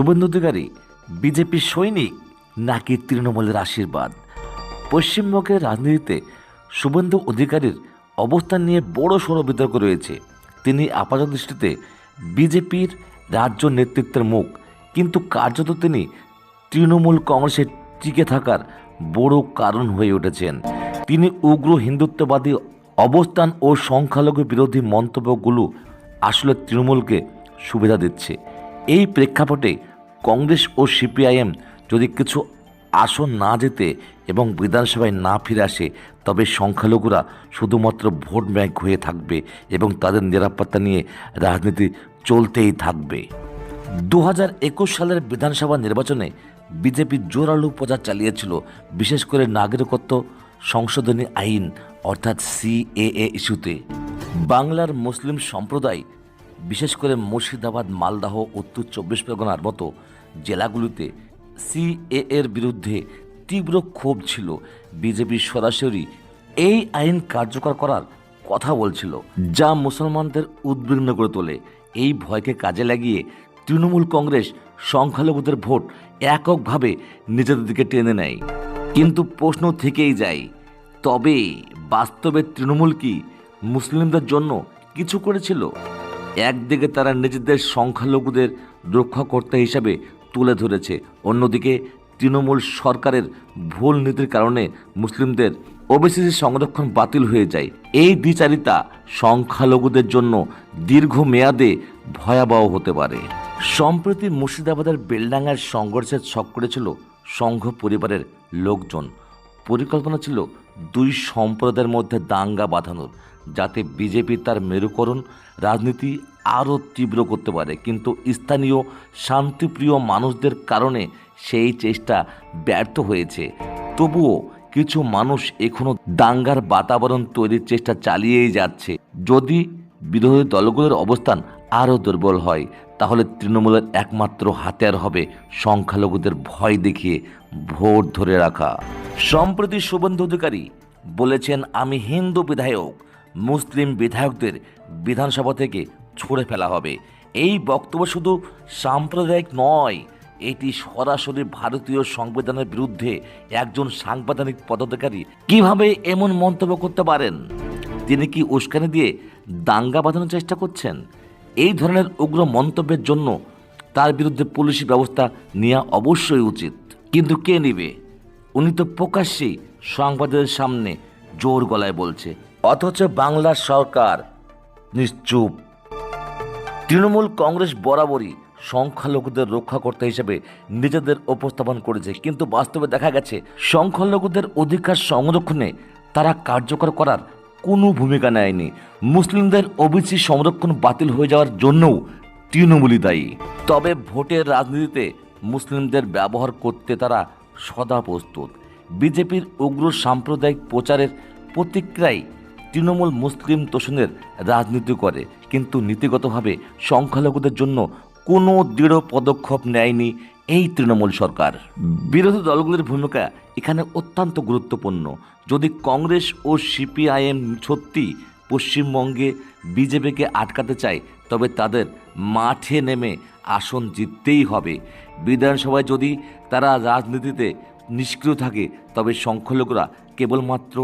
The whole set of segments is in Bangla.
শুভেন্দু অধিকারী বিজেপির সৈনিক নাকি তৃণমূলের আশীর্বাদ? পশ্চিমবঙ্গের রাজনীতিতে শুভেন্দু অধিকারীর অবস্থান নিয়ে বড় সড়ো বিতর্ক রয়েছে। তিনি আপাত দৃষ্টিতে বিজেপির রাজ্য নেতৃত্বের মুখ, কিন্তু কার্যত তিনি তৃণমূল কংগ্রেসের টিকে থাকার বড় কারণ হয়ে উঠেছেন। তিনি উগ্র হিন্দুত্ববাদী অবস্থান ও সংখ্যালঘু বিরোধী মন্তব্যগুলো আসলে তৃণমূলকে সুবিধা দিচ্ছে। এই প্রেক্ষাপটে কংগ্রেস ও সিপিআইএম যদি কিছু আসন না যেতে এবং বিধানসভায় না ফিরে আসে, তবে সংখ্যালঘুরা শুধুমাত্র ভোট ব্যাংক হয়ে থাকবে এবং তাদের নিরাপত্তা নিয়ে রাজনীতি চলতেই থাকবে। দু হাজার একুশ সালের বিধানসভা নির্বাচনে বিজেপি জোরালো প্রচার চালিয়েছিল, বিশেষ করে নাগরিকত্ব সংশোধনী আইন, অর্থাৎ সিএএ ইস্যুতে। বাংলার মুসলিম সম্প্রদায় বিশেষ করে মুর্শিদাবাদ, মালদাহ উত্তর চব্বিশ পরগনার মতো জেলাগুলিতে সিএ এর বিরুদ্ধে তীব্র ক্ষোভ ছিল। বিজেপি সরাসরি এই আইন কার্যকর করার কথা বলছিল, যা মুসলমানদের উদ্বিগ্ন করে তোলে। এই ভয়কে কাজে লাগিয়ে তৃণমূল কংগ্রেস সংখ্যালঘুদের ভোট এককভাবে নিজেদের দিকে টেনে নেয়। কিন্তু প্রশ্ন থেকেই যায়, তবে বাস্তবে তৃণমূল কি মুসলিমদের জন্য কিছু করেছিল? একদিকে তারা নিজেদের সংখ্যালঘুদের রক্ষাকর্তা হিসাবে তুলে ধরেছে, অন্যদিকে তৃণমূল সরকারের ভুল নীতির কারণে মুসলিমদের ওবিসি সংরক্ষণ বাতিল হয়ে যায়। এই দ্বিচারিতা সংখ্যালঘুদের জন্য দীর্ঘমেয়াদে ভয়াবহ হতে পারে। সম্প্রতি মুর্শিদাবাদের বেলডাঙ্গার সংঘর্ষের ছক করেছিল সংঘ পরিবারের লোকজন। পরিকল্পনা ছিল দুই সম্প্রদায়ের মধ্যে দাঙ্গা বাঁধানোর, যাতে বিজেপি তার মেরুকরণ রাজনীতি আরও তীব্র করতে পারে। কিন্তু স্থানীয় শান্তিপ্রিয় মানুষদের কারণে সেই চেষ্টা ব্যর্থ হয়েছে। তবুও কিছু মানুষ এখনও দাঙ্গার বাতাবরণ তৈরির চেষ্টা চালিয়েই যাচ্ছে। যদি বিরোধী দলগুলোর অবস্থান আরও দুর্বল হয় তাহলে তৃণমূলের একমাত্র হাতিয়ার হবে সংখ্যালঘুদের ভয় দেখিয়ে ভোট ধরে রাখা। সম্প্রতি শুভেন্দু অধিকারী বলেছেন, আমি হিন্দু বিধায়ক, মুসলিম বিধায়কদের বিধানসভা থেকে ছুড়ে ফেলা হবে। এই বক্তব্য শুধু সাম্প্রদায়িক নয়, এটি সরাসরি ভারতীয় সংবিধানের বিরুদ্ধে একজন সাংবিধানিক পদাধিকারী কীভাবে এমন মন্তব্য করতে পারেন? তিনি কি উস্কানি দিয়ে দাঙ্গা বাঁধানোর চেষ্টা করছেন? এই ধরনের উগ্র মন্তব্যের জন্য তার বিরুদ্ধে পুলিশি ব্যবস্থা নেওয়া অবশ্যই উচিত। কিন্তু কে নেবে? উনি তো প্রকাশ্যেই সংবাদের সামনে জোর গলায় বলছে। অথচ বাংলার সরকার নিশ্চুপ। তৃণমূল কংগ্রেস বরাবরই সংখ্যালঘুদের রক্ষাকর্তা হিসেবে নিজেদের উপস্থাপন করেছে। কিন্তু বাস্তবে দেখা গেছে, সংখ্যালঘুদের অধিকার সংরক্ষণে তারা কার্যকর করার কোনো ভূমিকা নেয়নি। মুসলিমদের ওবিসি সংরক্ষণ বাতিল হয়ে যাওয়ার জন্যও তৃণমূলই দায়ী। তবে ভোটের রাজনীতিতে মুসলিমদের ব্যবহার করতে তারা সদা প্রস্তুত। বিজেপির উগ্র সাম্প্রদায়িক প্রচারের প্রতিক্রিয়ায় তৃণমূল মুসলিম তোষণের রাজনীতি করে। কিন্তু নীতিগতভাবে সংখ্যালঘুদের জন্য কোনো দৃঢ় পদক্ষেপ নেয়নি এই তৃণমূল সরকার। বিরোধী দলগুলির ভূমিকা এখানে অত্যন্ত গুরুত্বপূর্ণ। যদি কংগ্রেস ও সিপিআইএম সত্যি পশ্চিমবঙ্গে বিজেপিকে আটকাতে চায়, তবে তাদের মাঠে নেমে আসন জিততেই হবে। বিধানসভায় যদি তারা রাজনীতিতে নিষ্ক্রিয় থাকে, তবে সংখ্যালঘুরা কেবলমাত্র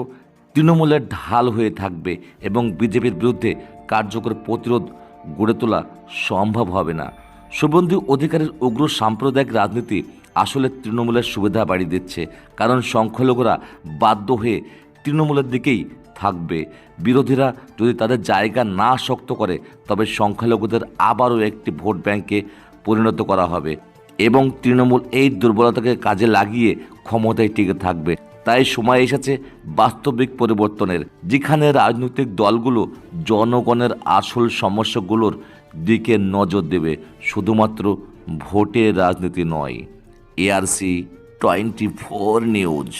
তৃণমূলের ঢাল হয়ে থাকবে এবং বিজেপির বিরুদ্ধে কার্যকর প্রতিরোধ গড়ে তোলা সম্ভব হবে না। শুভেন্দু অধিকারের উগ্র সাম্প্রদায়িক রাজনীতি আসলে তৃণমূলের সুবিধা বাড়িয়ে দিচ্ছে, কারণ সংখ্যালঘুরা বাধ্য হয়ে তৃণমূলের দিকেই থাকবে। বিরোধীরা যদি তাদের জায়গা না শক্ত করে, তবে সংখ্যালঘুদের আবারও একটি ভোট ব্যাংকে পরিণত করা হবে এবং তৃণমূল এই দুর্বলতাকে কাজে লাগিয়ে ক্ষমতায় টিকে থাকবে। তাই সময় এসেছে বাস্তবিক পরিবর্তনের, যেখানে রাজনৈতিক দলগুলো জনগণের আসল সমস্যাগুলোর দিকে নজর দেবে, শুধুমাত্র ভোটের রাজনীতি নয়। ARC twenty four news.